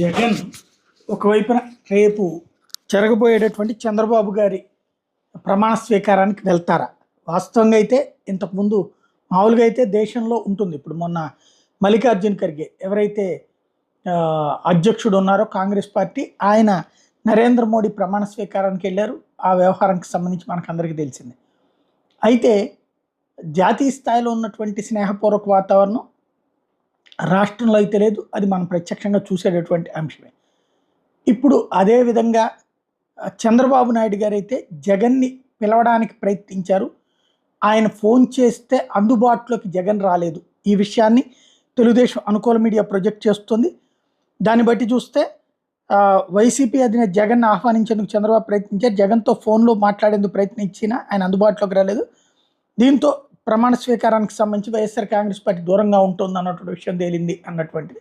జగన్ ఒకవైపున రేపు జరగబోయేటటువంటి చంద్రబాబు గారి ప్రమాణ స్వీకారానికి వెళ్తారా? వాస్తవంగా అయితే ఇంతకుముందు మామూలుగా అయితే దేశంలో ఉంటుంది. ఇప్పుడు మొన్న మల్లికార్జున్ ఖర్గే ఎవరైతే అధ్యక్షుడు ఉన్నారో కాంగ్రెస్ పార్టీ ఆయన నరేంద్ర మోడీ ప్రమాణ స్వీకారానికి వెళ్ళారు. ఆ వ్యవహారానికి సంబంధించి మనకు అందరికీ తెలిసిందే. అయితే జాతీయ స్థాయిలో ఉన్నటువంటి స్నేహపూర్వక వాతావరణం రాష్ట్రంలో అయితే లేదు అది మనం ప్రత్యక్షంగా చూసేటటువంటి అంశమే. ఇప్పుడు అదే విధంగా చంద్రబాబు నాయుడు గారు అయితే జగన్ని పిలవడానికి ప్రయత్నించారు. ఆయన ఫోన్ చేస్తే అందుబాటులోకి జగన్ రాలేదు. ఈ విషయాన్ని తెలుగుదేశం అనుకూల మీడియా ప్రొజెక్ట్ చేస్తుంది. దాన్ని బట్టి చూస్తే వైసీపీ అధినేత జగన్ ఆహ్వానించేందుకు చంద్రబాబు ప్రయత్నించారు. జగన్తో ఫోన్లో మాట్లాడేందుకు ప్రయత్నించినా ఆయన అందుబాటులోకి రాలేదు. దీంతో ప్రమాణ స్వీకారానికి సంబంధించి వైఎస్ఆర్ కాంగ్రెస్ పార్టీ దూరంగా ఉంటుంది అన్నటువంటి విషయం తేలింది అన్నటువంటిది.